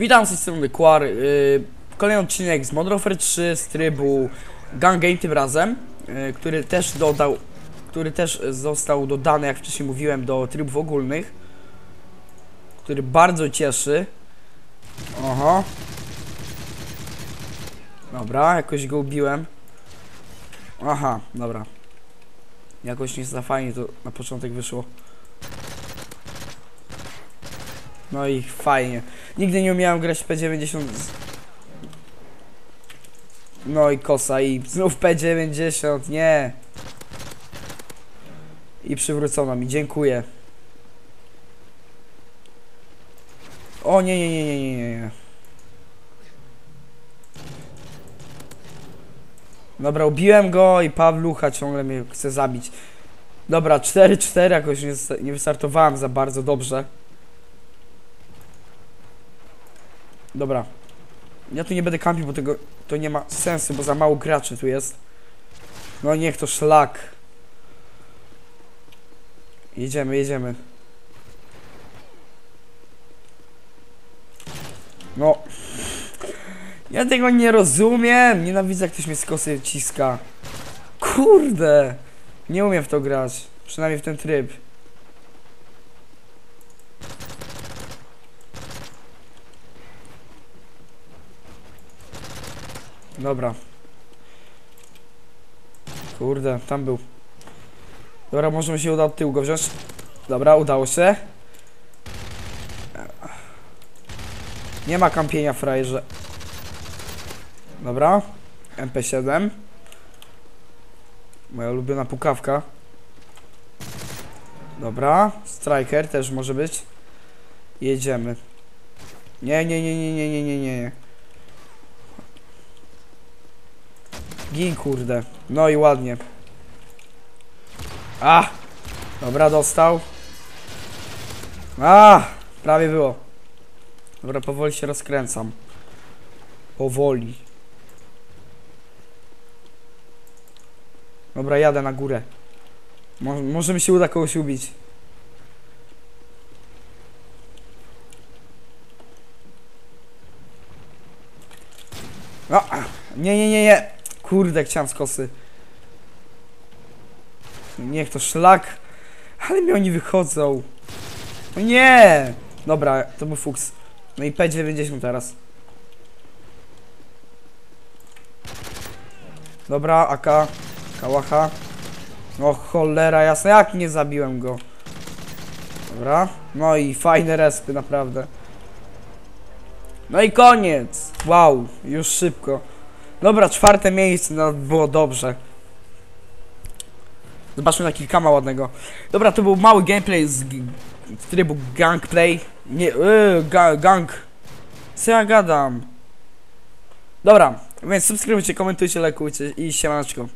Witam z tej strony Quar. Yy, kolejny odcinek z Warfare 3 z trybu Gun Game tym razem, yy, który też dodał, który też został dodany, jak wcześniej mówiłem, do trybów ogólnych, który bardzo cieszy. Oho. Dobra, jakoś go ubiłem. Aha, dobra. Jakoś nie za fajnie to na początek wyszło. No i fajnie. Nigdy nie umiałem grać w P90. z- No i kosa i znów P90, nie. I przywrócono mi, dziękuję. O nie, nie, nie, nie, nie, nie. Dobra, ubiłem go i Pawlucha ciągle mnie chce zabić. Dobra, 4-4 jakoś nie, nie wystartowałem za bardzo dobrze. Dobra. Ja tu nie będę kampił, bo tego to nie ma sensu, bo za mało graczy tu jest. No niech to szlak. Jedziemy, jedziemy. No. Ja tego nie rozumiem. Nienawidzę jak ktoś mnie z kosy ciska. Kurde. Nie umiem w to grać. Przynajmniej w ten tryb. Dobra. Kurde, tam był. Dobra, może mi się uda od tyłu go wziąć. Dobra, udało się. Nie ma kampienia frajerze. Dobra. MP7. Moja ulubiona pukawka. Dobra. Striker też może być. Jedziemy. Nie, nie, nie, nie, nie, nie, nie, nie. Gin, kurde. No i ładnie. A! Dobra, dostał. A! Prawie było. Dobra, powoli się rozkręcam. Powoli. Dobra, jadę na górę. Mo może mi się uda kogoś ubić. No, nie, nie, nie, nie. Kurde, chciałem z kosy. Niech to szlak. Ale mi oni wychodzą. No nie! Dobra, to był fuks. No i P90 teraz. Dobra, AK. Kałacha. No cholera jasna, jak nie zabiłem go. Dobra. No i fajne respy, naprawdę. No i koniec. Wow, już szybko. Dobra, czwarte miejsce, no było dobrze. Zobaczmy na kilkama ładnego. Dobra, to był mały gameplay z, z trybu gangplay. Nie, yy, ga, gang. Co ja gadam? Dobra, więc subskrybujcie, komentujcie, lajkujcie i siemaneczko.